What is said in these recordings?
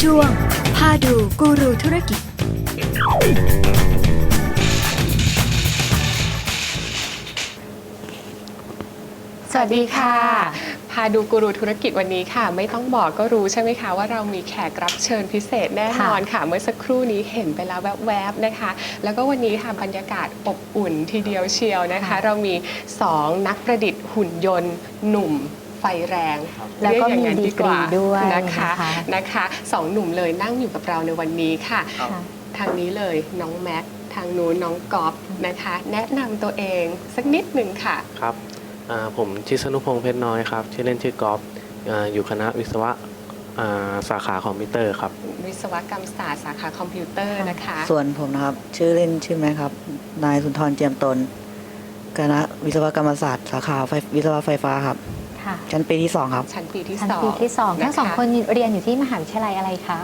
ช่วงพาดูกูรูธุรกิจ สวัสดีค่ะ พาดูกูรูธุรกิจวันนี้ค่ะ ไม่ต้องบอกก็รู้ใช่ไหมคะ ว่าเรามีแขกรับเชิญพิเศษแน่นอนค่ะ เมื่อสักครู่นี้เห็นไปแล้วแวบๆนะคะ แล้วก็วันนี้ค่ะบรรยากาศอบอุ่นทีเดียวเชียวนะคะค่ะเรามี 2 นักประดิษฐ์หุ่นยนต์หนุ่ม ไฟแรง แล้วก็เรียอย่างนั้นมีดีกรีด้วยนะคะนะคะนะคะสองหนุ่มเลยนั่งอยู่กับเราในวันนี้ค่ะค่ะทางนี้เลยน้องแม็กทางนู้นน้องกอฟนะคะ แนะนำตัวเองสักนิดหนึ่งค่ะครับอ่าผมชิสนุพงษ์เพชรน้อยครับชื่อเล่นชื่อกอล์ฟอ่าอยู่คณะวิศวะอ่าสาขาคอมพิวเตอร์ครับ วิศวกรรมศาสตร์สาขาคอมพิวเตอร์นะคะ ส่วนผมนะครับ ชื่อเล่นชื่อแม็กครับ นายสุนทรเจียมตน คณะวิศวกรรมศาสตร์สาขาไฟวิศวะไฟฟ้าครับ ค่ะชั้นปีที่สองครับ ชั้นปีที่ชั้นสองปีที่สองทั้งสองะะคนเรียนอยู่ที่มหาวิทยาลัยอะไรคะ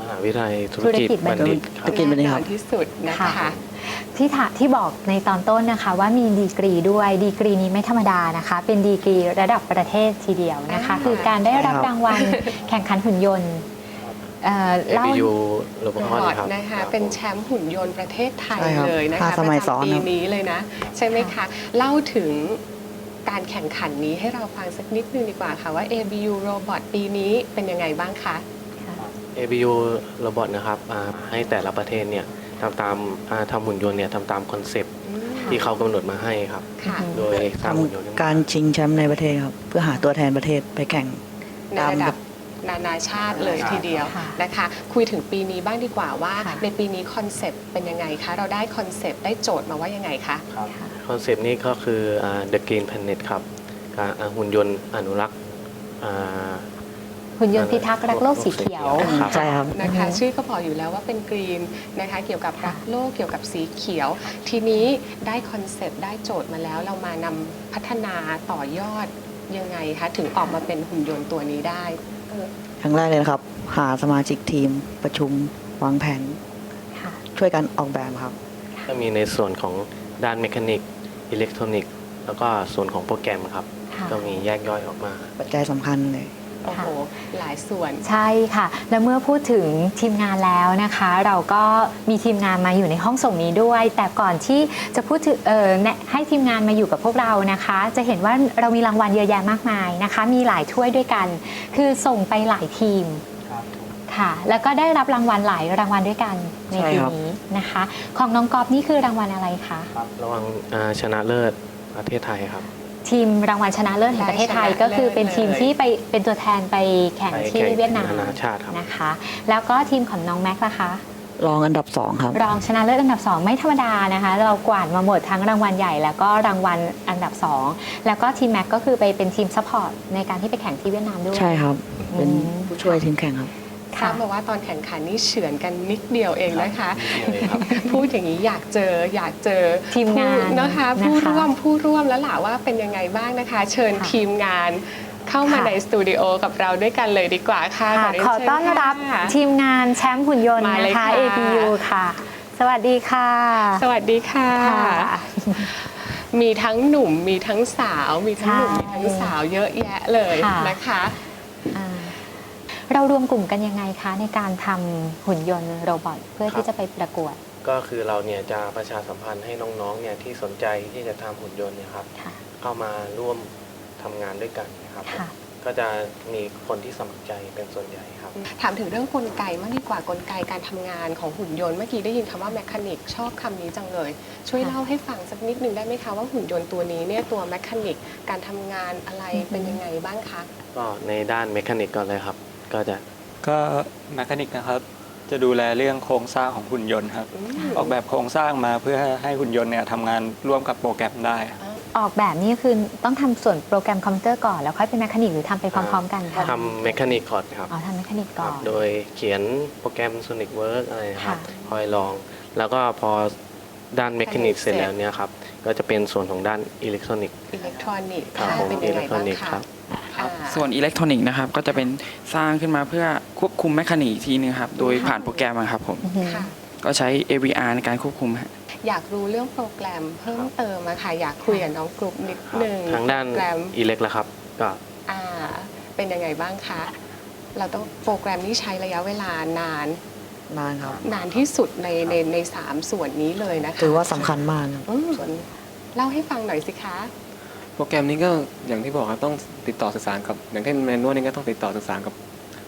มหาวิทยาลัยธุรธุรกิกิจจบับัณณฑิฑิต ตคธุรับรกิจบัณฑิตแน่คนรับอนที่สุดนะคะค่ะ ที่ถาที่บอกในตอนต้นนะคะ ว่ามีดีกรีด้วยดีกรีนี้ไม่ธรรมดานะคะ เป็นดีกรีระดับประเทศทีเดียวนะคะอ่าคือการได้รับใช่ครับรางวัลแข่งขันหุ่นยนต์เอ่อเล่า ABU โรบบออทร์ดครับนะคะ เป็นแชมป์หุ่นยนต์ประเทศไทยใช่ครับเลยนะห้าคะสมัยประซ้อนจำปีครับ นี้เลยนะ ใช่ไหมคะ เล่าถึง การแข่งขันนี้ให้เราฟังสักนิดนึงดีกว่าค่ะว่า ABU Robot ปีนี้เป็นยังไงบ้างคะ ABU โรบอทนะครับอ่าให้แต่ละประเทศเนี่ยทำตามอ่าทำหุ่นยนต์เนี่ยทำตามคอนเซปต์อืมที่เขากำหนดมาให้ครับ ค่ะโดยสร้างหุ่นยนต์ขึ้นทำมาการชิงแชมป์ในประเทศครับ เพื่อหาตัวแทนประเทศไปแข่ง ในระดับนานาชาติเลยทีเดียวค่ะ นะคะ คุยถึงปีนี้บ้างดีกว่าว่าค่ะในปีนี้คอนเซปต์เป็นยังไงคะ เราได้คอนเซปต์ได้โจทย์มาว่ายังไงคะ ค อนเซปต์นี้ก็คืออ่า The Green Planet ครับการอ่าหุ่นยนต์อนุรักษ์อ่าหุ่นยนต์พิทักษ์รักโลกสีเขียวครับใช่ครับนะคะอือฮึชื่อก็บอกอยู่แล้วว่าเป็นกรีนนะคะเกี่ยวกับค่ะรักโลกเกี่ยวกับสีเขียว ทีนี้ได้คอนเซปต์ได้โจทย์มาแล้วเรามานำพัฒนาต่อยอดยังไงคะถึงออกมาเป็นหุ่นยนต์ตัวนี้ได้ครั้งแรกเลยนะครับ หาสมาชิกทีมประชุมวางแผนค่ะช่วยกันออกแบบครับ ก็มีในส่วนของด้านเมคานิก อิเล็กทรอนิกส์แล้วก็ส่วนของโปรแกรมครับ ค่ะก็มีแยกย่อยออกมา ปัจจัยสำคัญเลย โอ้โห หลายส่วน ใช่ค่ะ แล้วเมื่อพูดถึงทีมงานแล้วนะคะ เราก็มีทีมงานมาอยู่ในห้องส่งนี้ด้วย แต่ก่อนที่จะพูดถึงเออแนะให้ทีมงานมาอยู่กับพวกเรานะคะ จะเห็นว่าเรามีรางวัลเยอะแยะมากมายนะคะ มีหลายถ้วยด้วยกัน คือส่งไปหลายทีม ค่ะ แล้วก็ได้รับรางวัลหลายรางวัลด้วยกันในใช่ปีครับ นี้นะคะ ของน้องกอฟนี่คือรางวัลอะไรคะระหวังอ่าชนะเลิศประเทศไทยครับ ทีมรางวัลชนะเลิศแห่งประเทศไทยได้ชนะก็คือเป็นเลิศทีมเลยที่ไปเป็นตัวแทนไปแข่งไปที่แข่งเวียดนามนานาชาติครับ นะคะ แล้วก็ทีมของน้องแม็กซ์ล่ะคะ รองอันดับสองครับ รองชนะเลิศอันดับ 2 ไม่ธรรมดานะคะ เรากวาดมาหมดทั้งรางวัลใหญ่ แล้วก็รางวัลอันดับ 2 แล้วก็ทีมแม็กก็คือไปเป็นทีมซัพพอร์ตในการที่ไปแข่งที่เวียดนามด้วยใช่ครับ เป็นอืมผู้ช่วยทีมแข่งครับ ทราค่ะบมาว่าตอนแข่งขันนี่เฉือนกันนิดเดียวเองนะคะนิดเดียวเองครับพูดอย่างนี้อยากเจออยากเจอทีมงานผู้นะคะนะคะผู้ร่วมผู้ร่วมแล้วล่ะว่าเป็นยังไงบ้างนะคะ เชิญค่ะทีมงานเข้ามาค่ะในสตูดิโอกับเราด้วยกันเลยดีกว่าค่ะค่ะเรียขอเชิญต้อนรับค่ะทีมงานแชมป์หุ่นยนต์มาเลยนะคะค่ะ ABU ค่ะ สวัสดีค่ะ สวัสดีค่ะค่ะมีทั้งหนุ่มมีทั้งสาว มีทั้งหนุ่มใช่มีทั้งสาวเยอะแยะเลยค่ะนะคะอ่า เรารวมกลุ่มกันยังไงคะในการทำหุ่นยนต์โรบอทเพื่อที่จะไปประกวด ก็คือเราเนี่ยจะประชาสัมพันธ์ให้น้องๆเนี่ยที่สนใจที่จะทำหุ่นยนต์เนี่ยครับค่ะ เข้ามาร่วมทำงานด้วยกันนะครับ ค่ะ ก็จะมีคนที่สมัครใจเป็นส่วนใหญ่ครับ ถามถึงเรื่องกลไกมากดีกว่ากลไกการทำงานของหุ่นยนต์เมื่อกี้ได้ยินคำว่าแมคานิกชอบคำนี้จังเลย ช่วยค่ะ เล่าให้ฟังสักนิดหนึ่งได้ไหมคะว่าหุ่นยนต์ตัวนี้เนี่ยตัวแมคานิกการทำงานอะไรอือฮึเป็นยังไงบ้างคะ ก็ในด้านเมคานิกก่อนเลยครับ ก็จะก็แมคานิกนะครับ จะดูแลเรื่องโครงสร้างของหุ่นยนต์ครับอืมออกแบบโครงสร้างมาเพื่อให้หุ่นยนต์เนี่ยทำงานร่วมกับโปรแกรมได้ออกแบบนี่คือต้องทำส่วนโปรแกรมคอมพิวเตอร์ก่อนแล้วค่อยเป็นแมคานิกหรือทำไปพร้อมๆกันคะทำเมคานิกก่อนครับ อ๋อทำแมคานิกก่อน โดยเขียนโปรแกรม SonicWorks อะไรนะครับค่ะคอยลอง แล้วก็พอด้านเมคานิกเสร็จแล้วเนี่ยครับ ก็จะเป็นส่วนของด้านอิเล็กทรอนิกส์ อิเล็กทรอนิกส์ครับค่ะผมเป็นอิยังไงเล็กทรอบ้างนิกส์คะครับ ครับอ่าส่วนอิเล็กทรอนิกส์นะครับก็จะเป็นสร้างขึ้นมาเพื่อควบคุมแมคานิกอีกทีนึงครับโดยผ่านโปรแกรมอะครับผมอือหือค่ะ ก็ใช้ AVR ในการควบคุมฮะ อยากรู้เรื่องโปรแกรมเพิ่มเติมอะค่ะ อยากคุยกับน้องกรุ๊ปนิดครับหนึ่งทางด้านโปรแกรมอิเล็กละครับก็อ่า เป็นยังไงบ้างคะ เราต้องโปรแกรมนี้ใช้ระยะเวลานาน นานครับ นานที่สุดในในในสามส่วนนี้เลยนะคะถือว่าสำคัญมากครับ อืมเล่าให้ฟังหน่อยสิคะ โปรแกรมนี้ก็อย่างที่บอกครับต้องติดต่อสื่อสารกับอย่างเช่นแมนนวลนี่ก็ต้องติดต่อสื่อสารกับ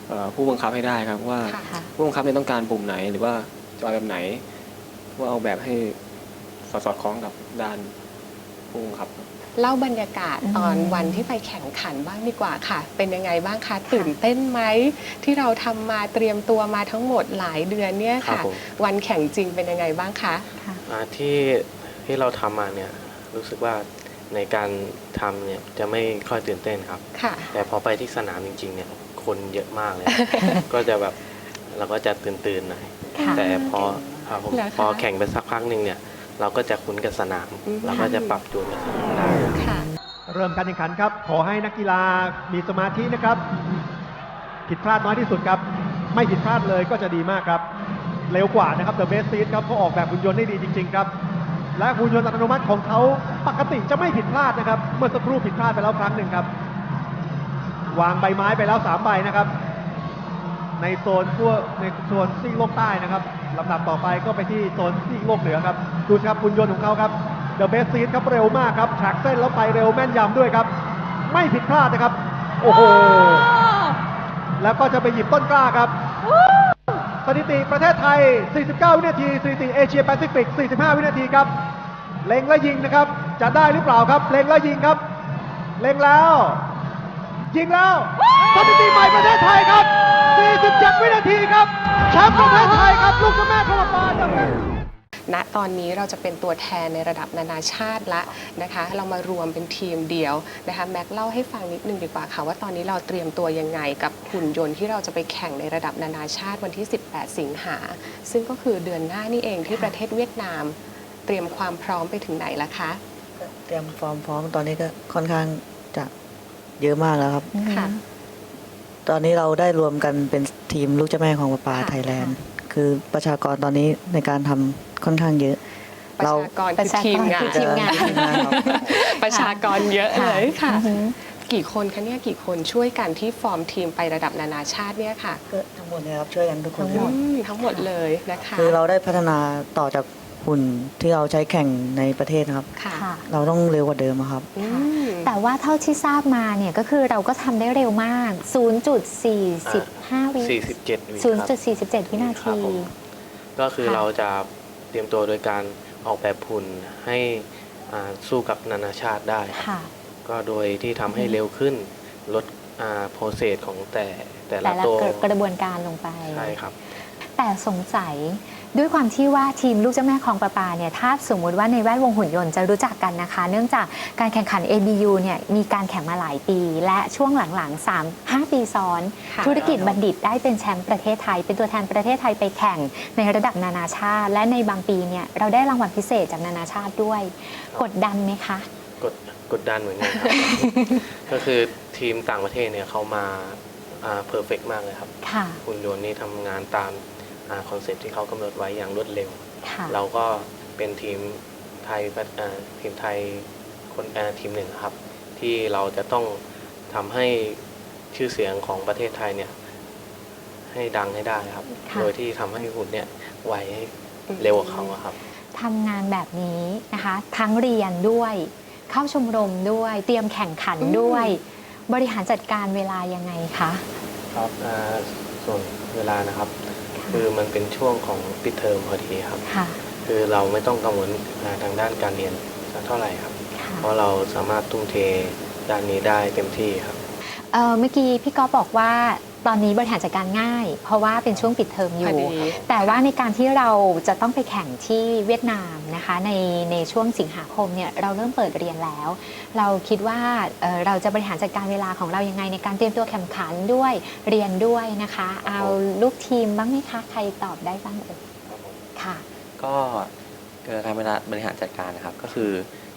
เอ่อผู้บังคับให้ได้ครับว่าค่ะ ผู้บังคับเนี่ยต้องการปุ่มไหน หรือว่าจอยแบบไหน ว่าเอาแบบให้สอดสอดคล้องกับด้านผู้บังคับ เล่าบรรยากาศอืมตอนวันที่ไปแข่งขันบ้างดีกว่าค่ะ เป็นยังไงบ้างคะตื่นเต้นไหมที่เราทำมาเตรียมตัวมาทั้งหมดหลายเดือนเนี่ยครับค่ะ ผมวันแข่งจริงเป็นยังไงบ้างคะอ่าที่ที่เราทำมาเนี่ยรู้สึกว่า ในการทำเนี่ยจะไม่ค่อยตื่นเต้นครับ ค่ะ แต่พอไปที่สนามจริง ๆ เนี่ย คนเยอะมากเลย ก็จะแบบเราก็จะตื่นๆหน่อยค่ะแต่พอครับผมเหรอคะ พอแข่งไปสักพักหนึ่งเนี่ย เราก็จะคุ้นกับสนามอืมเราก็จะปรับจูนกับสนามได้ ค่ะ เริ่มการแข่งขันครับ ขอให้นักกีฬามีสมาธินะครับ ผิดพลาดน้อยที่สุดครับ ไม่ผิดพลาดเลยก็จะดีมากครับ เร็วกว่านะครับ The Best Seat ครับเขาออกแบบหุ่นยนต์ได้ดีจริง ๆ ครับ และหุ่นยนต์อัตโนมัติของเขาปกติจะไม่ผิดพลาดนะครับ เมื่อสักครู่ผิดพลาดไปแล้วครั้งหนึ่งครับ วางใบไม้ไปแล้ว3ใบนะครับ ในโซนทั่วในโซนซีกโลกใต้นะครับลำดับต่อไปก็ไปที่โซนซีกโลกเหนือครับ ดูสิครับหุ่นยนต์ของเขาครับเดอะเบสซีครับเร็วมากครับแทร็กเส้นแล้วไปเร็วแม่นยำด้วยครับ ไม่ผิดพลาดนะครับ โอ้โหแล้วก็จะไปหยิบต้นกล้าครับ สถิติประเทศไทย 49 วินาทีสถิติเอเชียแปซิฟิก 45 วินาทีครับ เล็งและยิงนะครับ จะได้หรือเปล่าครับ เล็งและยิงครับ เล็งแล้ว ยิงแล้วสถิติใหม่ประเทศไทยครับ 47 วินาทีครับ แชมป์ประเทศไทยครับ ลูกเจ้าแม่ขมบาลครับ ณตอนนี้เราจะเป็นตัวแทนในระดับนานาชาติละนะคะ เรามารวมเป็นทีมเดียวนะคะแม็กเล่าให้ฟังนิดนึงดีกว่าค่ะ ว่าตอนนี้เราเตรียมตัวยังไงกับหุ่นยนต์ที่เราจะไปแข่งในระดับนานาชาติวันที่ 18 สิงหา ซึ่งก็คือเดือนหน้านี่เองที่ประเทศเวียดนาม เตรียมความพร้อมไปถึงไหนละคะ เตรียมฟอร์มพร้อมตอนนี้ก็ค่อนข้างจะเยอะมากแล้วครับ ค่ะ ตอนนี้เราได้รวมกันเป็นทีมลูกเจ้าแม่ของปลาปลาค่ะไทยแลนด์ คือประชากรตอนนี้ในการทำ ค่อนข้างเยอะประเราชากรคือทีมงานประชากรคือทีมงาน ทีมงานครับประชากรเยอะเลยค่ะอือหือกี่คนคะเนี่ยกี่คนช่วยกันที่ฟอร์มทีมไประดับนานาชาติเนี่ยค่ะก็ทั้งหมดเนี่ยครับช่วยกันทุกคนทั้งหมดอืมทั้งหมดเลยนะคะคือเราได้พัฒนาต่อจากหุ่นที่เราใช้แข่งในประเทศนะครับค่ะค่ะเราต้องเร็วกว่าเดิมอะครับอืมแต่ว่าเท่าที่ทราบมาเนี่ยก็คือเราก็ทำได้เร็วมาก 0.45 วิ47วิครับ0.47 วินาครับทีผมก็คือค่ะเราจะ เตรียมตัวโดยการออกแบบหุ่นให้อ่าสู้กับนานาชาติได้ครับค่ะก็โดยที่ทำให้เร็วขึ้นลดโปรเซสของแต่แต่ละแต่ละตัวกระบวนการลงไป ใช่ครับ แต่สงสัย ด้วยความที่ว่าทีมลูกเจ้าแม่คลองประปาเนี่ยถ้าสมมุติว่าในแวดวงหุ่นยนต์จะรู้จักกันนะคะ เนื่องจากการแข่งขัน ABU เนี่ยมีการแข่งมาหลายปี และช่วงหลังๆ 3 5 ปีซ้อนค่ะธุรกิจบัณฑิตได้เป็นแชมป์ประเทศไทย เป็นตัวแทนประเทศไทยไปแข่งในระดับนานาชาติ และในบางปีเนี่ยเราได้รางวัลพิเศษจากนานาชาติด้วย กดดันไหมคะกดกดดันเหมือนกันครับ ก็คือทีมต่างประเทศเนี่ยเขามาเพอร์เฟกมากเลยครับค่ะหุ่นยนต์นี่ทำงานตาม คอนเซ็ปต์ที่เขากำหนดไว้อย่างรวดเร็ว ค่ะ เราก็เป็นทีมไทยอ่าทีมไทยคนอ่าทีมหนึ่งครับ ที่เราจะต้องทำให้ชื่อเสียงของประเทศไทยเนี่ยให้ดังให้ได้ครับ ค่ะ โดยที่ทำให้หุ่นเนี่ยไวให้เร็วกว่าเขาอะครับ ทำงานแบบนี้นะคะ ทั้งเรียนด้วย เข้าชมรมด้วย เตรียมแข่งขันด้วย บริหารจัดการเวลายังไงคะ ครับอ่าส่วนเวลานะครับ คือมันเป็นช่วงของปิดเทอมพอดีครับ ค่ะ คือเราไม่ต้องกังวลอ่าทางด้านการเรียนสักเท่าไหร่ครับ ค่ะเพราะเราสามารถทุ่มเทด้านนี้ได้เต็มที่ครับ เอ่อเมื่อกี้พี่ก๊อฟบอกว่า ตอนนี้บริหารจัดการง่าย เพราะว่าเป็นช่วงปิดเทอมอพอยู่ดี แต่ว่าในการที่เราจะต้องไปแข่งที่เวียดนามนะคะในในช่วงสิงหาคมเนี่ยเราเริ่มเปิดเรียนแล้ว เราคิดว่าเอ่อเราจะบริหารจัดการเวลาของเรายังไงในการเตรียมตัวแข่งขันด้วยเรียนด้วยนะคะ เอาลูกทีมบ้างไหมคะใครตอบได้บ้างเอ่ยค่ะ ก็เกิดการเวลาบริหารจัดการนะครับ ก็คือ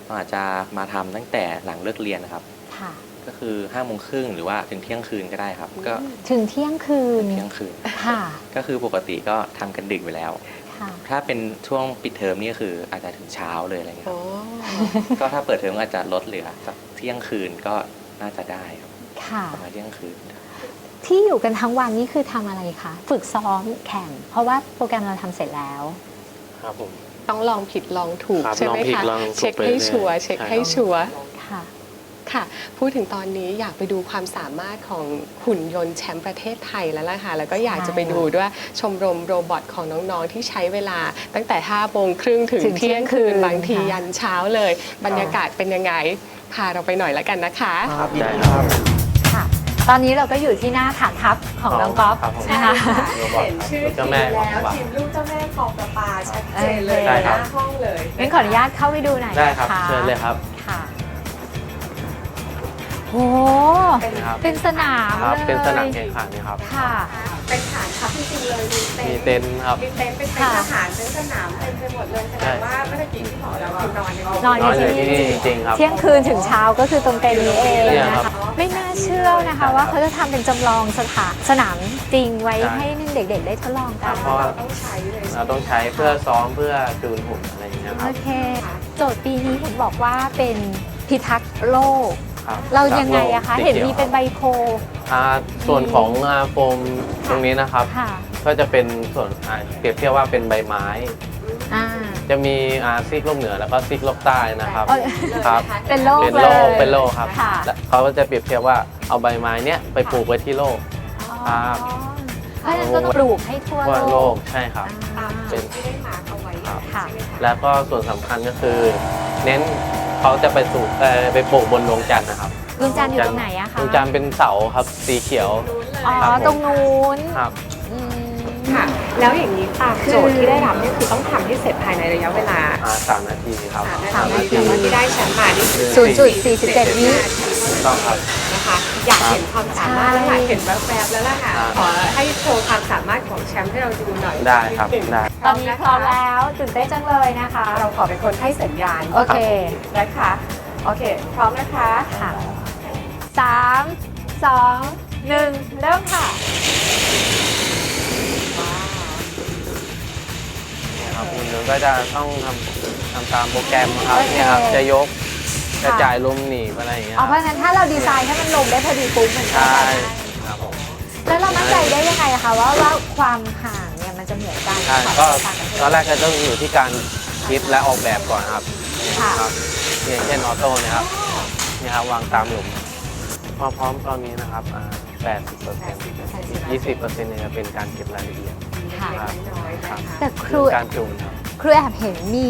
เราอาจจะมาทำตั้งแต่หลังเลิกเรียนนะครับ ค่ะ ก็คือ5้าโมงครึ่งหรือว่าถึงเที่ยงคืนก็ได้ครับ ก็ถึงเที่ยงคืนเที่ยงคืน ค่ะ ก็คือปกติก็ทำกันดึกไปแล้ว ค่ะ ถ้าเป็นช่วงปิดเทอมนี่ก็คืออาจจะถึงเช้าเลยอะไรเงี้ยคโอ้รับก็ถ้าเปิดเทอมก็อาจจะลดเหลือสักเที่ยงคืนก็น่าจะได้ครับค่ะ ประมาณเที่ยงคืนทที่อยู่กันทั้งวันนี่คือทำอะไรคะ ฝึกซ้อมแข่ง เพราะว่าโปรแกรมเราทำเสร็จแล้ว ครับผม ต้องลองผิดลองถูกครับใช่ไหมลองผิดคะลองถูกเช็คไปให้เรื่อยชัวร์เช็คใช่ให้ครับ ชัวร์ค่ะ ค่ะ พูดถึงตอนนี้อยากไปดูความสามารถของหุ่นยนต์แชมป์ประเทศไทยแล้วล่ะค่ะ แล้วก็อยากจะไปดูด้วยชมรมโรบอทของน้องๆ ที่ใช้เวลาตั้งแต่5โมงครึ่งถึงถึงเที่เที่ยยงงคืคืนนบางทีค่ะยันเช้าเลย บรรยากาศเป็นยังไง พาเราไปหน่อยแล้วกันนะคะ ครับยินได้ดีคครัรับบค่ะ ตอนนี้เราก็อยู่ที่หน้าฐานทัพของน้องก๊อฟครับผม นะคะโรบอทครับเจ้าแม่ของหวานลูกเจ้าแม่กองประปาชัดเจนเลยได้ครับห้องเลยงั้นขออนุญาตเข้าไปดูหน่อยได้นะครับคะเชิญเลยครับ ค่ะ โห นะครับเป็นสนามครับเลยเป็นสนามแข่งขันนะครับ ค่ะ เป็นฐานทัพจริงๆเลยมีเต็มีนท์เต็นท์ครับ มีเต็นท์เป็นเต็นท์ทหารเต็นท์สนามเต็มไปหมดเลยแสดงว่าเมื่อกี้ที่บอกเราคือนอนในนอนนอนออยู่ยู่ที่ที่นี่นี่จริงๆครับ เที่ยงคืนถึงเช้าก็คือตรงเต็นท์นี้เองเนี่ยนะครัคะบไม่น่าเชื่อนะคะว่าเขาจะทำเป็นจำลองสถานสนามจริงไว้ใช่ ให้เด็กๆ ได้ทดลองคกัรันบ เพราะว่าต้องใช้เลยเราต้องใช้เพื่อซ้อมเพื่อจูนหุ่นอะไรอย่างเงี้ยคโอรับ เค โจทย์ปีนี้เห็นบอกว่าเป็นพิทักษ์โลก ครับเรายังไงอะคะจากโลกเห็นมีสีขียวเป็นใบโพลอ่าส่วนของอ่าโฟมตรงนี้นะครับ ค่ะก็จะเป็นส่วนอ่าเปรียบเทียบว่าเป็นใบไม้ อ่า จะมีอาซีกโลกเหนือแล้วก็ซีกโลกใต้นะครับเอ้ยครับเป็นโลกเป็นเลโลกยเป็นโลกครับค่ะ และเขาก็จะเปรียบเทียบว่าเอาใบไม้เนี้ยไปปลูกไว้ที่โลกอ๋อครับ เพราะฉะนั้นก็ต้องปลูกให้ทั่วทั่วโลโลกกใช่ครับ อ่า เป็น ที่ได้มาร์คเอาไว้ครับ ค่ะ แล้วก็ส่วนสำคัญก็คือ เน้น เขาจะไปสู่เอ่อไปปลูกบนดวงจันทร์นะครับดวงจันทร์อยู่ตรงไหนอะคะ ดวงจันทร์เป็นเสาครับสีเขียวอ๋อครับผมตรงนู้นครับ อืมค่ะ แล้วอย่างนี้ตามโจทย์ที่ได้รับเนี่ยคือต้องทำให้เสร็จภายในระยะเวลาอ่าสามนาทีครับสามนาทีแต่ว่าที่ได้แชมป์มานี่คือศูนย์จุดสี่สิบเจ็ดวิ ถูกต้องครับนะคะ อยากเห็นความสามารถแล้วค่ะใช่เห็นแวบๆแล้วล่ะค่ะครับขอให้โชว์ความสามารถของแชมป์ให้เราดูหน่อยได้ครับนิหนึ่งได้ ตอนนี้พร้อมแล้วตื่นเต้นจังเลยนะคะ เราขอเป็นคนให้สัญญาณโอเคนะคะ โอเค พร้อมนะคะค่ะสามสองหนึ่งเริ่มค่ะเนี่ยครับคุณหนึ่งก็จะต้องทำทำตามโปรแกรมครับโอเคเนี่ยครับจะยก จะค่ะจ่ายลมหนีบอะไรอย่างเงี้ยเอาคเพรับราะฉะนั้นถ้าเราดีไซน์ให้มันลงได้พอดีปุ๊บมันก็ใช่จะได้ครับผมแล้วเรามั่นใจได้ยังไงอะคะว่าว่าความห่างเนี่ยมันจะเหมือนกันใช่ความก็แตกต่างกันตอนแรกก็ต้องอยู่ที่การคิดและออกแบบก่อนครับเนี่ยค่ะครับอย่างเช่นออโต้เนี่ยครับเนี่ยครับวางตามหลุมพอพร้อมตอนนี้นะครับอ่า80เปอร์เซ็นต์20เปอร์เซ็นต์เนี่ยจะเป็นการเก็บรายละเอียดค่ะครับน้อยๆครับนะคะแต่ครูการจูนครับครูแอบเห็นมี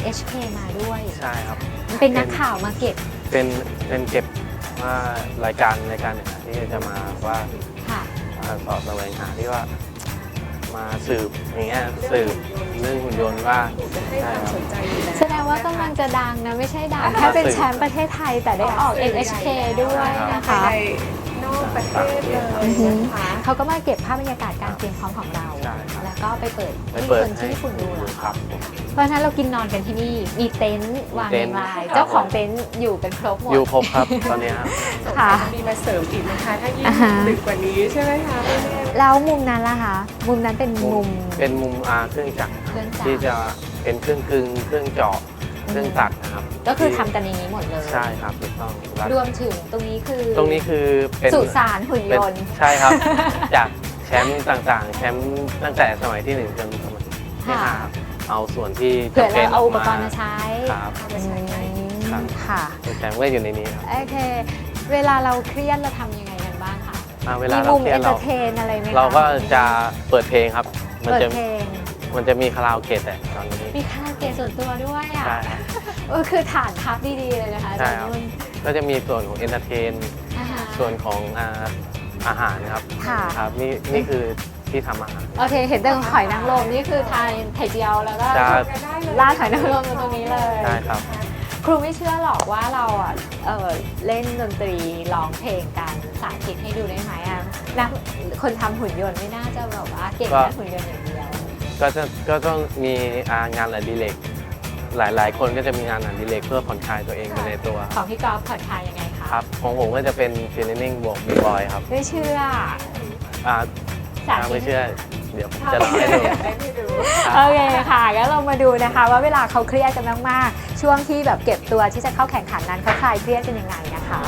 NHK มาด้วย ใช่ครับ เป็นนักข่าวมาเก็บเป็นเป็นเก็บว่ารายการรายการเนี่ยที่จะมาว่าค่ะ มาสอบแสวงหาที่ว่า มาสืบอย่างเงี้ยสืบเรื่องหุ่นยนต์ว่าให้ใช่ความครัสบนใจอยู่แล้วแสดงว่ากำลังจะดังนะ ไม่ใช่ดังแค่เป็นแชมป์ประเทศไทยแต่ได้ออก NHK ด้วยนะคะภายในน อกประเทศเลยอือหือนะคะเขาก็มาเก็บภาพบรรยากาศการเตรียมพร้อมของเรา ใช่ครับแล้วก็ไปเปิดไปให้เปิดคนให้ที่ญี่ปุ่นดูเหรอครับผม เพราะฉะนั้นเรากินนอนกันที่นี่ มีเต็นท์วางเต็เรียนงท์ราย ครับ เจ้าของเต็นท์อยู่กันครบหมด อยู่ครบครับ ตอนนี้ครับ ค่ะมีมาเสริมอีกนะคะถ้ายิ่งอ่าฮะ ดึกกว่านี้ใช่ไหมคะไม่แน่แล้วมุมนั้นล่ะคะ มุมนั้นเป็นมุม เป็นมุมอาเครื่องจักรเครื่องจักร ที่จะเป็นเครื่องกึ่งเครื่องเจาะ เครื่องตัดนะครับก็คือทำกันอย่างนี้หมดเลย ใช่ครับถูกต้องแล้วรวมถึงตรงนี้คือตรงนี้คือเป็นสุสานหุ่นยเป็นนต์ใช่ครับ จากแชมป์ต่างๆ แชมป์ตั้งแต่สมัยที่หนึ่งจนสมัยที่ห้าครับเอาส่วนที่เผื่อจำเป็เรานเอาอุปมากรณ์มาใช้ครับอืมครับค่ะส่วนแชมป์ก็อยู่ในนี้ครับโอเค เวลาเราเครียดเราทำยังไงกันบ้างคะอ่าเวลามีเรามุมเครีเอยดนเตอเราร์เทนอะไรไหมคะเราก็จะเปิดเพลงครับ มันเปิดจะเพลง มันจะมีคาราโอเกะแต่ตอนนี้มีคาราโอเกะส่วนตัวด้วยอะใช่ครับ เออคือฐานทัพดีๆเลยนะคะใช่ครับ อาจาย์นุ่นก็จะมีส่วนของเอนเตอร์เทน อ่าฮะ ส่วนของอ่าอาหารนะครับค่ะ ครับนี่นี่คือที่ทำอาหาร โอเค เห็นแต่หอยนางรมนี่คือทานไข่เจียวแล้วก็จะราดหอยนางรมตรงนี้เลยได้ครับ ครูไม่เชื่อหรอกว่าเราอะเออเล่นดนตรีร้องเพลงกันสาธิตให้ดูได้ไหมอะนักคนทำหุ่นยนต์ไม่น่าจะแบบว่าเก่งก็ แค่หุ่นยนต์อย่างเดียว ก็จะก็ต้องมีอ่างานอดิเรกหลายๆ คนก็จะมีงานอดิเรกเพื่อผ่อนคลายตัวเองไปในตัว ของพี่กอล์ฟผ่อนคลายยังไงคะครับของผมก็จะเป็นฟีลลิ่งบวกบีบอยครับไม่เชื่ออ่าสาถ้าธิไม่ตเชื่อเดี๋ยวผมจะเล่าให้ดูให้ดูครับโอเคค่ะงั้นเรามาดูนะคะ ว่าเวลาเขาเครียดกันมากๆ ช่วงที่แบบเก็บตัวที่จะเข้าแข่งขันนั้นเขาคลายเครียดกันยังไงนะคะ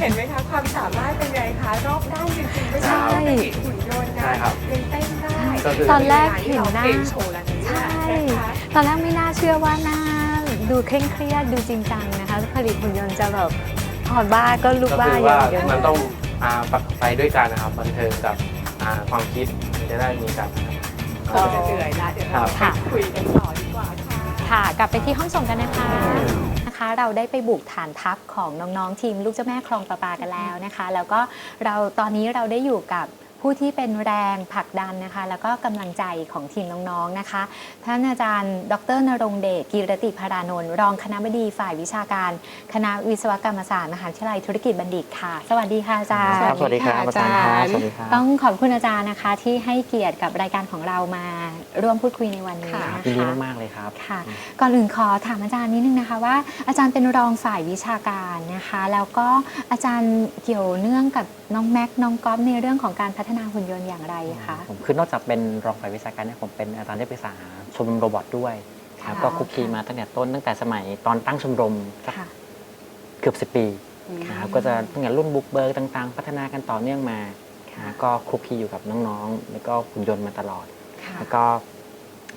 เห็นไหมคะความสามารถเป็นไงคะรอบด้านจริงๆไม่ใช่ใช่ว่าเป็นหุ่นยนต์นะใช่ครับยังเต้นได้ก็คือ ตอนแรกเห็นหน้าเพลงโชว์แล้วเนี่ยใช่ นะคะตอนแรกไม่น่าเชื่อว่าหน้าดูเคร่งเครียดดูจริงจังนะคะ ผลิตหุ่นยนต์จะแบบถอดบ้าก็ลูกก็บ้าคืออว่าย่างเดียวมันต้องอ่าปรับไปด้วยกันนะครับบันเทิงกับอ่าความคิดมันจะได้มีกันนะครับเราจะเหนื่อยละเดี๋ยวเราค่ะไปคุยกันต่อดีกว่าค่ะ ค่ะ กลับไปที่ห้องส่งกันนะคะนะคะ เราได้ไปบุกฐานทัพของน้องๆทีม ลูกเจ้าแม่คลองประปากันแล้วนะคะ แล้วก็เราตอนนี้เราได้อยู่กับ ผู้ที่เป็นแรงผลักดันนะคะ แล้วก็กำลังใจของทีมน้องๆนะคะ ท่านอาจารย์ ดรนรงค์เดชกีรติพารานนท์รองคณะบดีฝ่ายวิชาการ คณะวิศวกรรมศาสตร์มหาวิทยาลัยธุรกิจบัณฑิตค่ะ สวัสดีค่ะอาจารย์ครับสวัสดีครับอาจารย์ครับสวัสดีครับต้องขอบคุณอาจารย์นะคะ ที่ให้เกียรติกับรายการของเรามาร่วมพูดคุยในวันนี้นะคะยินดีมากๆเลยครับค่ะ ก่อนอื่นขอถามอาจารย์นิดนึงนะคะว่าอาจารย์เป็นรองฝ่ายวิชาการนะคะ แล้วก็อาจารย์เกี่ยวเนื่องกับ น้องแม็กซ์น้องก๊อฟในเรื่องของการพัฒนาหุ่นยนต์อย่างไรคะผมคือนอกจากเป็นรองฝ่ายวิชาการเนี่ยผมเป็นอาจารย์ที่ปรึกษาชมรมโรบอทด้วยครับค่ะก็คุกคีมาตั้งแต่ต้นตั้งแต่สมัยตอนตั้งชมรมสักค่ะเกือบสิปีนะครับก็จะตั้งแต่รุ่นบุกเบิร์กต่างๆ พัฒนากันต่อเนื่องมานะก็คลุกคลีอยู่กับน้องๆ แล้วก็หุ่นยนต์มาตลอดค่ะแล้วก็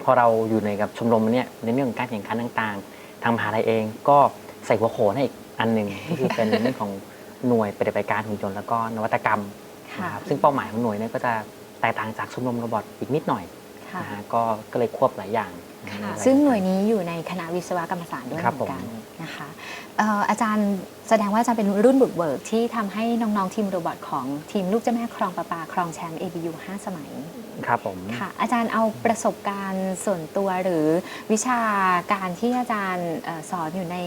พอเราอยู่ในกับชมรมเนี่ยในเรื่องของการแข่งขันต่างๆ ทางมหาลัยเองก็ใส่หัวโขนให้อีกอันหนึ่งก็คือเป็นเรื่องของ หน่วยปฏิบัติการหุ่นยนต์แล้วก็นวัตกรรมค่ะนะครับซึ่งเป้าหมายของหน่วยเนี่ยก็จะแตกต่างจากชมรมโรบอทอีกนิดหน่อยค่ะนะฮะก็ก็เลยควบหลายอย่างค่ะใซึ่งหน่วยนี้อยู่ในคณะวิศวกรรมศาสตร์ด้วยครับเหมือนกันผมนะคะเอ่ออาจารย์แสดงว่าอาจารย์เป็นรุ่นบุกเบิกที่ทำให้น้อง ๆ ทีมโรบอทของทีมลูกเจ้าแม่ครองประปาครองแชมป์ ABU 5 สมัย ครับผม ค่ะ อาจารย์เอาประสบการณ์ส่วนตัวหรือวิชาการที่อาจารย์เอ่อสอนอยู่ใน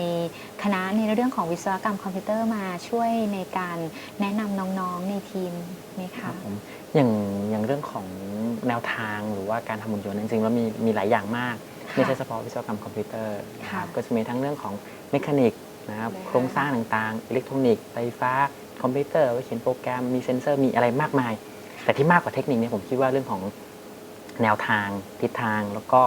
คณะในเรื่องของวิศวกรรมคอมพิวเตอร์มาช่วยในการแนะนำน้องๆในทีมไหมครัคะบผมอย่างอย่างเรื่องของแนวทางหรือว่าการทำหุ่นยนต์จริงๆแล้วมีมีหลายอย่างมาก ไม่ใช่เฉพาะวิศวกรรมคอมพิวเตอร์นะครับก็จะมีทั้งเรื่องของเมคานิกนะครับนะคะโครงสร้างต่างๆอิเล็กทรอนิกส์ไฟฟ้าคอมพิวเตอร์ไว้เขียนโปรแกรมมีเซนเซอร์มีอะไรมากมาย แต่ที่มากกว่าเทคนิคเนี่ยผมคิดว่าเรื่องของแนวทางทิศทางแล้วก็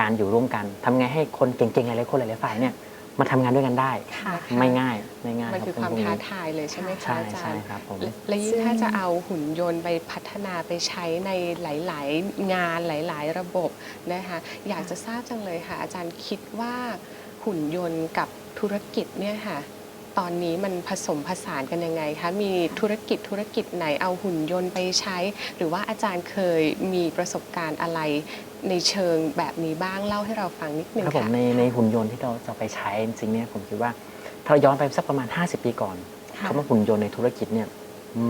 การอยู่ร่วมกันทำไงให้คนเก่งๆหลายๆคนหลายๆฝ่ายเนี่ยมาทำงานด้วยกันได้ ค่ะไม่ง่ายไม่ง่ายมันรับคือความเรื่งพท้าวกนี้ทายเลยใช่ไหมคะใช่อาจารใช่ย์ ครับผม และและยิ่งถ้าจะเอาหุ่นยนต์ไปพัฒนาไปใช้ในหลาย ๆ งานหลาย ๆ ระบบนะคะอยากจะทราบจังเลยค่ะ อาจารย์คิดว่าหุ่นยนต์กับธุรกิจเนี่ยค่ะ ตอนนี้มันผสมผสานกันยังไงคะ มีธุรกิจธุรกิจไหนเอาหุ่นยนต์ไปใช้ หรือว่าอาจารย์เคยมีประสบการณ์อะไรในเชิงแบบนี้บ้างเล่าให้เราฟังนิดนึงครับผมค่ะ ในในหุ่นยนต์ที่เราจะไปใช้จริงๆเนี่ยผมคิดว่าถ้าเราย้อนไปสักประมาณ 50 ปีก่อนค่ะ คำว่าหุ่นยนต์ในธุรกิจเนี่ย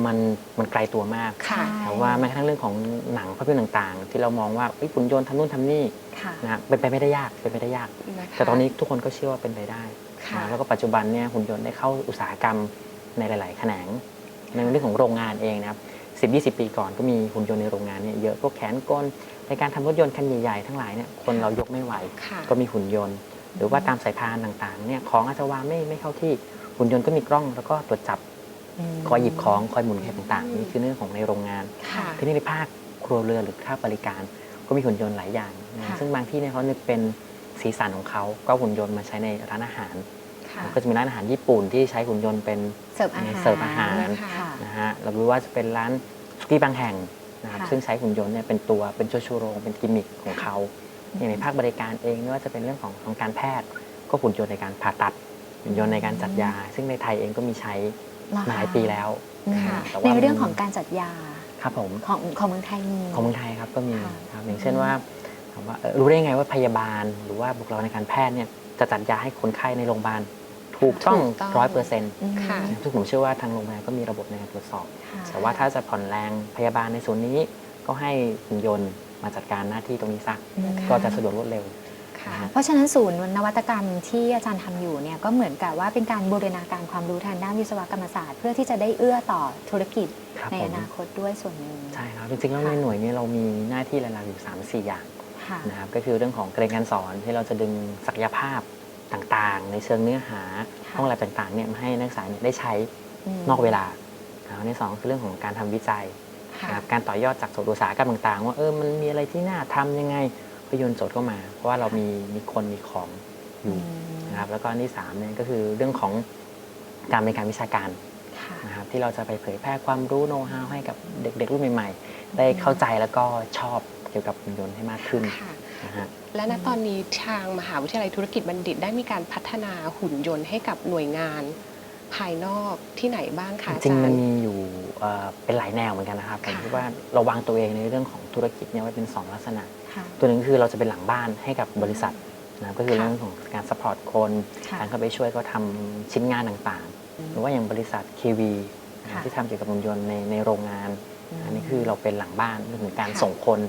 มันมันไกลตัวมากค่ะ แต่ว่าแม้กระทั่งเรื่องของหนังภาพยนตร์ต่างๆ ที่เรามองว่าเอ้ยหุ่นยนต์ทำนู่นทำนี่ค่ะ นะฮะเป็นไปไม่ได้ยากเป็นไปได้ยาก นะคะแต่ตอนนี้ทุกคนก็เชื่อว่าเป็นไปได้ ค่ะนะแล้วก็ปัจจุบันเนี่ยหุ่นยนต์ได้เข้าอุตสาหกรรมในหลาย ๆ แขนง ในเรื่องของโรงงานเองนะครับ10 20ปีก่อนก็มีหุ่นยนต์ในโรงงานเนี่ยเยอะพวกแขนกลในการทำรถยนต์คันใหญ่ ๆ ทั้งหลายเนี่ยคนเรายกไม่ไหว ค่ะ ก็มีหุ่นยนต์ หรือว่าตามสายพานต่าง ๆ เนี่ยของอาจจะวางไม่ไม่เข้าที่หุ่นยนต์ก็มีกล้องแล้วก็ตรวจจับมคอยหยิบของคอยหมุนแคต่างๆนี่คือเรื่องของในโรงงาน ค่ะ ที่นี่ในภาคครัวเรือนหรือภาคบริการ ก็มีหุ่นยนต์หลายอย่างนะค่ะ ซึ่งบางที่เนี่ยเขานึกเป็น สีสันของเขาก็เอาหุ่นยนต์มาใช้ในร้านอาหาร ค่ะก็จะมีร้านอาหารญี่ปุ่นที่ใช้หุ่นยนต์เป็น เสิร์ฟอาหารเสิร์ฟอาหาร ค่ะ นะฮะเรารู้ว่าจะเป็นร้านสุกี้บางแห่งนะครับค่ะซึ่งใช้หุ่นยนต์เนี่ยเป็นตัวเป็นชูชูโรงเป็นกิมมิคของเขาอย่างในภาคบริการเองไม่ว่าจะเป็นเรื่องของของการแพทย์ ก็หุ่นยนต์ในการผ่าตัดหุ่นยนต์ในการจัดยา ซึ่งในไทยเองก็มีใช้มาหลายปีแล้วค่ะแต่ว่าในเรื่องของการจัดยาครับผม ของของเมืองไทยมี ของเมืองไทยครับก็มีค่ะ ครับอย่างเช่นว่า ถามว่าเอ่อรู้ได้ไงว่าพยาบาลหรือว่าบุคลากรในการแพทย์เนี่ยจะจัดยาให้คนไข้ในโรงพยาบาลถูกต้องถูกต้องร้อยเปอร์เซ็นต์อืมค่ะซึ่งผมเชื่อว่าทางโรงพยาบาลก็มีระบบในการตรวจสอบค่ะแต่ว่าถ้าจะผ่อนแรงพยาบาลในส่วนนี้ก็ให้หุ่นยนต์มาจัดการหน้าที่ตรงนี้ซะอืมก็จะสะดวกรวดเร็วค่ะเพราะฉะนั้นศูนย์นวัตกรรมที่อาจารย์ทำอยู่เนี่ยก็เหมือนกับว่าเป็นการบูรณาการความรู้ทางด้านวิศวกรรมศาสตร์ เพื่อที่จะได้เอื้อต่อธุรกิจครับในผอมนาคตด้วยส่วนหนึ่งใช่ครับจริงๆแล้วในหน่วยนี้เรามีหน้าที่หลักๆอยู่ 3 4 อย่างค่ะ นะครับก็คือเรื่องของการเรียนการสอนที่เราจะดึงศักยภาพต่างๆ ในเชิงเนื้อหาค่ะห้องแลบต่างๆเนี่ยมาให้นักศึกษาเนี่ยได้ใช้มนอกเวลานะอันที่สองคือเรื่องของการทำวิจัยค่ะนะครับการต่อยอดจากโจทย์อุตสาหกรรมต่างๆ ว่าเออมันมีอะไรที่น่าทำยังไงก็โยนโจทย์เข้ามา เพราะว่าเรามีมีคนมีของอยู่นะครับแล้วก็อันที่สามเนี่ยก็คือเรื่องของการบริการวิชาการค่ะนะครับที่เราจะไปเผยแพร่ความรู้โน้ตฮาวให้กับเด็กๆรุ่นใหม่ ๆ ได้เข้าใจแล้วก็ชอบ เกี่ยวกับหุ่นยนต์ให้มากขึ้นค่ะ นะฮะ และณตอนนี้ทางมหาวิทยาลัยธุรกิจบัณฑิตได้มีการพัฒนาหุ่นยนต์ให้กับหน่วยงานภายนอกที่ไหนบ้างคะจอาริงจาๆรมันย์ มีอยู่เอ่อเป็นหลายแนวเหมือนกันนะครับผมค่ะ คิดว่าเราวางตัวเองในเรื่องของธุรกิจเนี่ยไว้เป็น2ลักษณะ ค่ะ ตัวหนึ่งคือเราจะเป็นหลังบ้านให้กับบริษัทนะครับก็คือค่ะ เรื่องของการซัพพอร์ตคน ค่ะ การเข้าไปช่วยเขาทำชิ้นงานต่างๆ หรือว่าอย่างบริษัท KV นะครับค่ะ ที่ทำเกี่ยวกับหุ่นยนต์ในในโรงงาน อันนี้คือเราเป็นหลังบ้านเรื่องของการค่ะ ส่งคน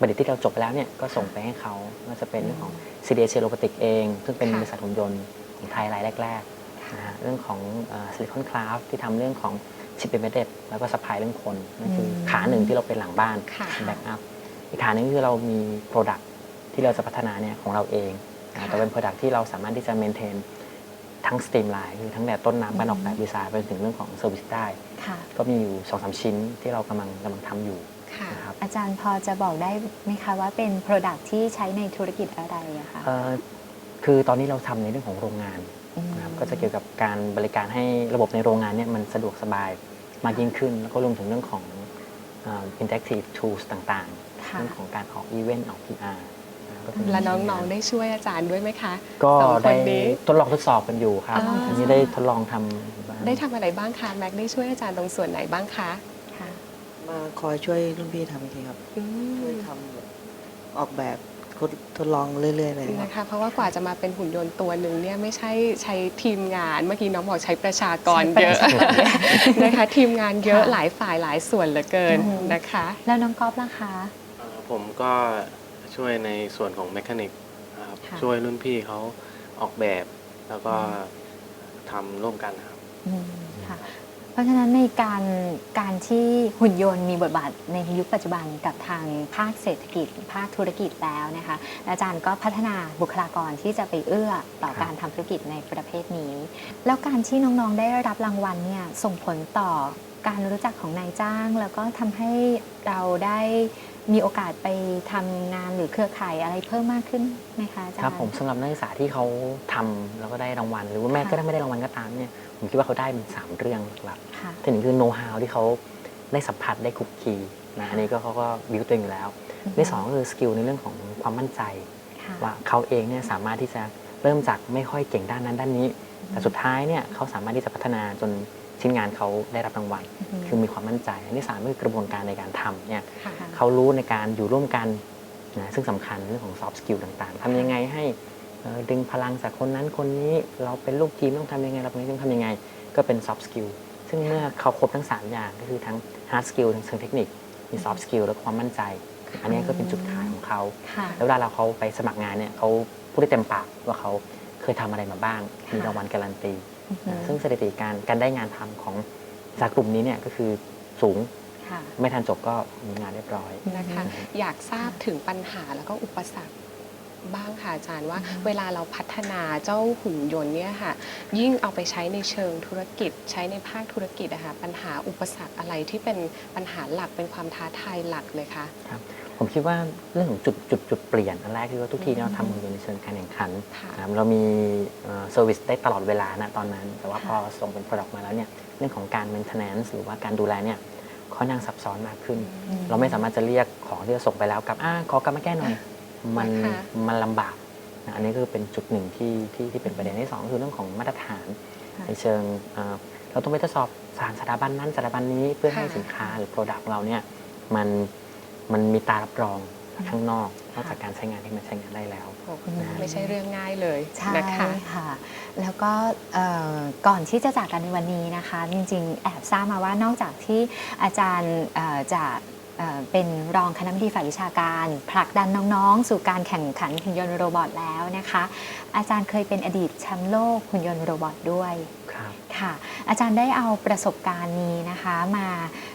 บัณฑิตที่เราจบไปแล้วเนี่ยก็ส่งไปให้เขาก็จะเป็นเรื่องของ CDA เชโรปติกเอง ซึ่งเป็นค่ะบริษัทหุ่นยนต์ของไทยรายแรกๆนะฮะเรื่องของซิลิคอนคลาวที่ทำเรื่องของชิปเ m เ e เดแล้วก็สปายเรื่องคนนั่นคืออมขาหนึ่งที่เราเป็นหลังบ้านค่ะแบ็กอัพอีกขาหนึ่งคือเรามี Product ที่เราจะพัฒนาเนี่ยของเราเองนะค่ะแต่เป็น Product ที่เราสามารถที่จะ maintain ทั้งสตรีมไลน์คือทั้งแต่ต้นน้ำการออกแบบดีไซน์ไปจนถึงเรื่องของเซอร์วิสได้ค่ะก็มีอยู่สองสามชิ้นที่เรากำลังกำลังทำอยู่ ค่ะ นะครับอาจารย์พอจะบอกได้ไหมคะว่าเป็น Product ที่ใช้ในธุรกิจอะไรอะคะเอ่อคือตอนนี้เราทำในเรื่องของโรงงานอืมนะครับก็จะเกี่ยวกับการบริการให้ระบบในโรงงานเนี่ยมันสะดวกสบายมากยิ่งขึ้น แล้วก็รวมถึงเรื่องของเอ่อ interactive tools ต่างๆ ค่ะ เรื่องของการออกอีเวนต์ออก PR นะก็เป็นและน้องๆได้ช่วยอาจารย์ด้วยไหมคะ ก็สองคได้นนี้ทดลองทดสอบกันอยู่ครับอ่า อันนี้ได้ทดลองทำบ้าง ได้ทำอะไรบ้างคะแม็กได้ช่วยอาจารย์ตรงส่วนไหนบ้างคะค่ะ มาคอยช่วยรุ่นพี่ทำอีกทีครับอืช่วยมทำแบบออกแบบทดทดลองเรื่อยๆเลยครับ นะคะ เพราะว่ากว่าจะมาเป็นหุ่นยนต์ตัวหนึ่งเนี่ยไม่ใช่ใช้ทีมงานเมื่อกี้น้องบอกใช้ประชากรเยอะใช้ประชากร นะคะทีมงานเยอะค่ะหลายฝ่ายหลายส่วนเหลือเกินอืม นะคะ แล้วน้องก๊อฟล่ะคะ เอ่อผมก็ช่วยในส่วนของแมคานิกนะครับค่ะ ช่วยรุ่นพี่เขาออกแบบ แล้วก็ทำร่วมกันครับ อืมค่ะ เพราะฉะนั้นในการการที่หุ่นยนต์มีบทบาทในยุคปัจจุบันกับทางภาคเศรษฐกิจ ภาคธุรกิจแล้วนะคะอาจารย์ก็พัฒนาบุคลากรที่จะไปเอื้อต่อการทำธุรกิจในประเภทนี้ แล้วการที่น้องๆได้รับรางวัลเนี่ยส่งผลต่อการรู้จักของนายจ้าง แล้วก็ทำให้เราได้ มีโอกาสไปทำงานหรือเครือข่ายอะไรเพิ่มมากขึ้นไหมคะอาจารย์ครับผมสำหรับนักศึกษาที่เขาทำแล้วก็ได้รางวัล หรือว่าแม้ค่ะก็ได้ไม่ได้รางวัลก็ตามเนี่ยผมคิดว่าเขาได้เป็นสามเรื่องหลักค่ะๆที่หนึ่งคือโน้ตฮาวที่เขาได้สัมผัสได้คุกคีนะอันนี้ก็เขาก็บิวตัวเองอยู่แล้วอือฮึที่สองก็คือสกิลในเรื่องของความมั่นใจค่ะว่าเขาเองเนี่ยสามารถที่จะเริ่มจากไม่ค่อยเก่งด้านนั้นด้านนี้ แต่สุดท้ายเนี่ยเขาสามารถที่จะพัฒนาจน ชิ้นงานเขาได้รับรางวัลอือฮึคือมีความมั่นใจ อันที่สามก็คือกระบวนการในการทำเนี่ยค่ะเขารู้ในการอยู่ร่วมกันนะซึ่งสำคัญเรื่องของ soft skill ต่างๆทำยังไงให้เอ่อดึงพลังจากคนนั้นคนนี้เราเป็นลูกทีมต้องทำยังไง เราเป็นต้องทำยังไง ก็เป็น soft skill ซึ่งเมื่อเขาครบทั้ง 3 อย่างก็คือทั้ง hard skill ทั้งเชิงเทคนิคมี soft skill และความมั่นใจ อันนี้ก็เป็นจุดขายของเขาค่ะแล้วเวลาเราเขาไปสมัครงานเนี่ยเขาพูดได้เต็มปากว่าเขาเคยทำอะไรมาบ้าง มีรางวัลการันตีอือฮึนะ ซึ่งสถิติการการได้งานทำของจากกลุ่มนี้เนี่ยก็คือสูงค่ะไม่ทันจบก็มีงานเรียบร้อยนะคะอยากทราบถึงปัญหาแล้วก็อุปสรรคบ้างค่ะอาจารย์ว่าอืมเวลาเราพัฒนาเจ้าหุ่นยนต์เนี่ยค่ะ ยิ่งเอาไปใช้ในเชิงธุรกิจ ใช้ในภาคธุรกิจอะค่ะปัญหาอุปสรรคอะไรที่เป็นปัญหาหลักเป็นความท้าทายหลักเลยคะ ผมคิดว่าเรื่องของจุดจุดจุดเปลี่ยนอันแรกคือว่าทุกทีเราทำหุ่นยนต์ในเชิงการแข่งขันค่ะนะครับเรามีเซอร์วิสได้ตลอดเวลานะตอนนั้น แต่ว่าพอส่งเป็น Product มาแล้วเนี่ยเรื่องของการ maintenance หรือว่าการดูแลเนี่ยค่อนข้างซับซ้อนมากขึ้นอืมเราไม่สามารถจะเรียกของที่เราส่งไปแล้วกลับอ่าขอกลับมาแก้หน่อยมันนะคะมันลำบากนะอันนี้คือเป็นจุดหนึ่งที่ที่ที่เป็นประเด็นที่สองคือเรื่องของมาตรฐานค่ะในเชิงเอ่อเราต้องไปทดสอบสถานสถาบันนั้นสถาบันนี้เพื่อให้ค่ะสินค้าหรือ Product ของเราเนี่ยมัน มันมีตารับรองข้างนอกนอกจากการใช้งานที่มันใช้งานได้แล้วโอ้โหไม่ใช่เรื่องง่ายเลยใช่นะคะค่ะ แล้วก็เอ่อก่อนที่จะจากกันในวันนี้นะคะ จริงๆ แอบทราบมาว่านอกจากที่อาจารย์เอ่อจะ เอ่อเป็นรองคณะบดีฝ่ายวิชาการผลักดันน้องๆ สู่การแข่งขันหุ่นยนต์โรบอทแล้วนะคะ อาจารย์เคยเป็นอดีตแชมป์โลกหุ่นยนต์โรบอทด้วยครับค่ะ อาจารย์ได้เอาประสบการณ์นี้นะคะมา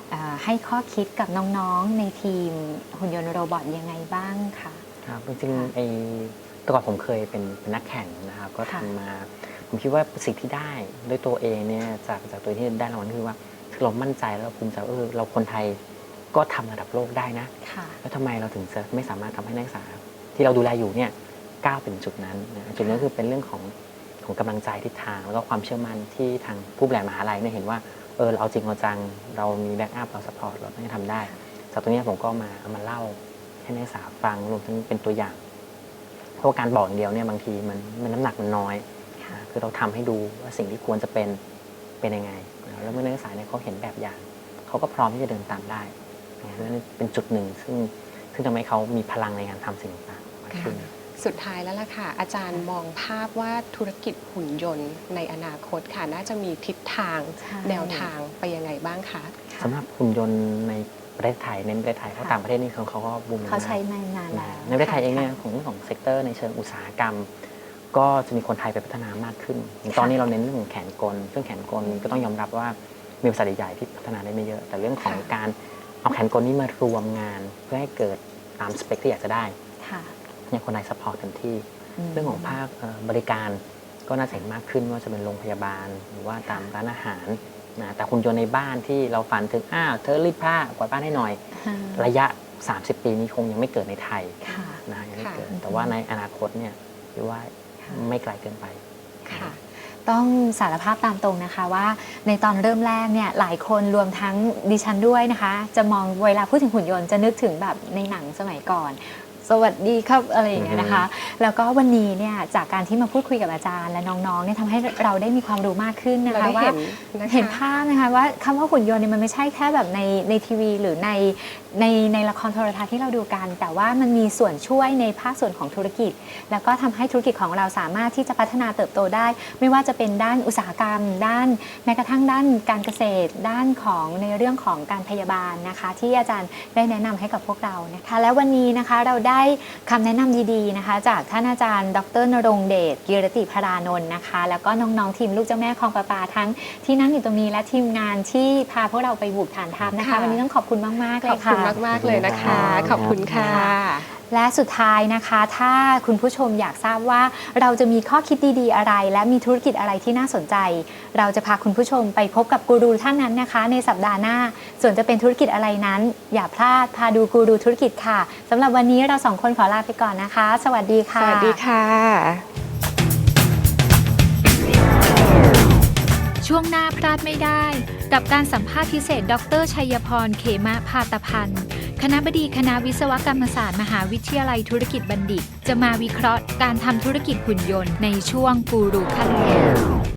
เอ่อให้ข้อคิดกับน้องๆในทีมหุ่นยนต์โรบอทยังไงบ้างคะครับจริงๆไอ้แต่ก่อนผมเคยเป็นเป็นนักแข่งนะครับก็ค่ะทำมาผมคิดว่าสิ่งที่ได้ด้วยตัวเองเนี่ยจากจากตัวที่ได้รางวัลคือว่าเคเรามั่นใจแล้วเราภูมิใจว่าเออเราคนไทย ก็ทำระดับโลกได้นะค่ะแล้วทำไมเราถึงจะไม่สามารถทำให้นักศึกษา ที่เราดูแลอยู่เนี่ยก้าวไปถึงจุดนั้นนะจุดนั้นคือเป็นเรื่องของของกำลังใจทิศทาง แล้วก็ความเชื่อมั่นที่ทางผู้บริหารมหาลัยเนี่ยเห็นว่าเออเราเอาจริงเอาจังเรามีแบ็กอัพเราสปอร์ตเราต้องทำได้จากตรงเนี้ยผมก็มาเอามาเล่าให้นักศึกษาฟังรวมถึงเป็นตัวอย่าง เพราะว่าการบอกอย่างเดียวเนี่ยบางทีมันมันน้ำหนักมันน้อยนะคือเราทำให้ดูว่าสิ่งที่ควรจะเป็นเป็นยังไงนะแล้วเมื่อนักศึกษาเนี่ยเขาเห็นแบบอย่าง เขาก็พร้อมที่จะเดินตามได้ นะนั่นเป็นจุดหนึ่ง ซึ่งซึ่งทำให้เขามีพลังในการทำสิ่งต่างๆมากขึ้น สุดท้ายแล้วล่ะค่ะ อาจารย์มองภาพว่าธุรกิจหุ่นยนต์ในอนาคตค่ะ น่าจะมีทิศทางใช่ แนวทางไปยังไงบ้างคะ สำหรับหุ่นยนต์ในประเทศไทยเน้นประเทศไทยเพราะค่ะ ต่างประเทศนี่เขาเขาก็บูมเขาใช้มากมานานแล้วในประเทศไทยเองเนี่ยค่ะของเรื่องของเซกเตอร์ในเชิงอุตสาหกรรม ก็จะมีคนไทยไปพัฒนามากขึ้นอย่างตอนนี้เราเน้นเรื่องของแขนกล ซึ่งแขนกลก็ต้องยอมรับว่ามีบริษัทใหญ่ๆที่พัฒนาได้ไม่เยอะ แต่เรื่องของค่ะ การ เอาแขนกลนี้มารวมงานเพื่อให้เกิดตามสเปคที่อยากจะได้ค่ะเนี่ยคนไทยสปอร์ตเต็มที่มเรื่องของภาคเอ่อบริการก็น่าจะเห็นมากขึ้นไม่ว่าจะเป็นโรงพยาบาล หรือว่าตามร้านอาหารนะแต่คุณยนต์ในบ้านที่เราฝันถึงอ้าวเธอรีดผ้ากวาดบ้านให้หน่อยค่ะระยะ 30 ปีนี้คงยังไม่เกิดในไทยค่ะนะยังไม่ค่ะเกิดแต่ว่าในอนาคตเนี่ยคิดว่าไม่ไกลเกินไปค่ะ ต้องสารภาพตามตรงนะคะว่าในตอนเริ่มแรกเนี่ยหลายคนรวมทั้งดิฉันด้วยนะคะ จะมองเวลาพูดถึงหุ่นยนต์จะนึกถึงแบบในหนังสมัยก่อน สวัสดีครับอะไรอย่างเงี้ยนะคะ แล้วก็วันนี้เนี่ยจากการที่มาพูดคุยกับอาจารย์และน้องๆเนี่ยทำให้เราได้มีความรู้มากขึ้นนะเราคะได้ว่าเห็นนะคะเห็นภาพนะคะว่าคำว่าหุ่นยนต์เนี่ยมันไม่ใช่แค่แบบในในทีวี หรือในในในละครโทรทัศน์ที่เราดูกัน แต่ว่ามันมีส่วนช่วยในภาคส่วนของธุรกิจ แล้วก็ทำให้ธุรกิจของเราสามารถที่จะพัฒนาเติบโตได้ ไม่ว่าจะเป็นด้านอุตสาหกรรม ด้านแม้กระทั่งด้านการเกษตร ด้านของในเรื่องของการพยาบาลนะคะ ที่อาจารย์ได้แนะนำให้กับพวกเรานะคะ และวันนี้นะคะเราได้คำแนะนำดีๆนะคะ จากท่านอาจารย์ ดรนรงค์เดชกิรติพารานนท์นะคะ แล้วก็น้องๆทีมลูกเจ้าแม่คลองประปาทั้งที่นั่งอยู่ตรงนี้และทีมงานที่พาพวกเราไปบุกฐานทัพนะคะค่ะวันนี้ต้องขอบคุณมากๆเลขอยบค่ะคุณมาก ๆ เลยนะคะ ขอบคุณค่ะ และสุดท้ายนะคะ ถ้าคุณผู้ชมอยากทราบว่าเราจะมีข้อคิดดี ๆ อะไร และมีธุรกิจอะไรที่น่าสนใจ เราจะพาคุณผู้ชมไปพบกับกูรูท่านนั้นนะคะ ในสัปดาห์หน้า ส่วนจะเป็นธุรกิจอะไรนั้น อย่าพลาดพาดูกูรูธุรกิจค่ะสำหรับวันนี้เราสองคนขอลาไปก่อนนะคะ สวัสดีค่ะ สวัสดีค่ะ ช่วงหน้าพลาดไม่ได้ กับการสัมภาษณ์พิเศษ ดรชัยพร เขมะพาตพันธ์ คณะบดีคณะวิศวกรรมศาสตร์ มหาวิทยาลัยธุรกิจบัณฑิต จะมาวิเคราะห์การทำธุรกิจหุ่นยนต์ในช่วงกูรูขั้นเทพ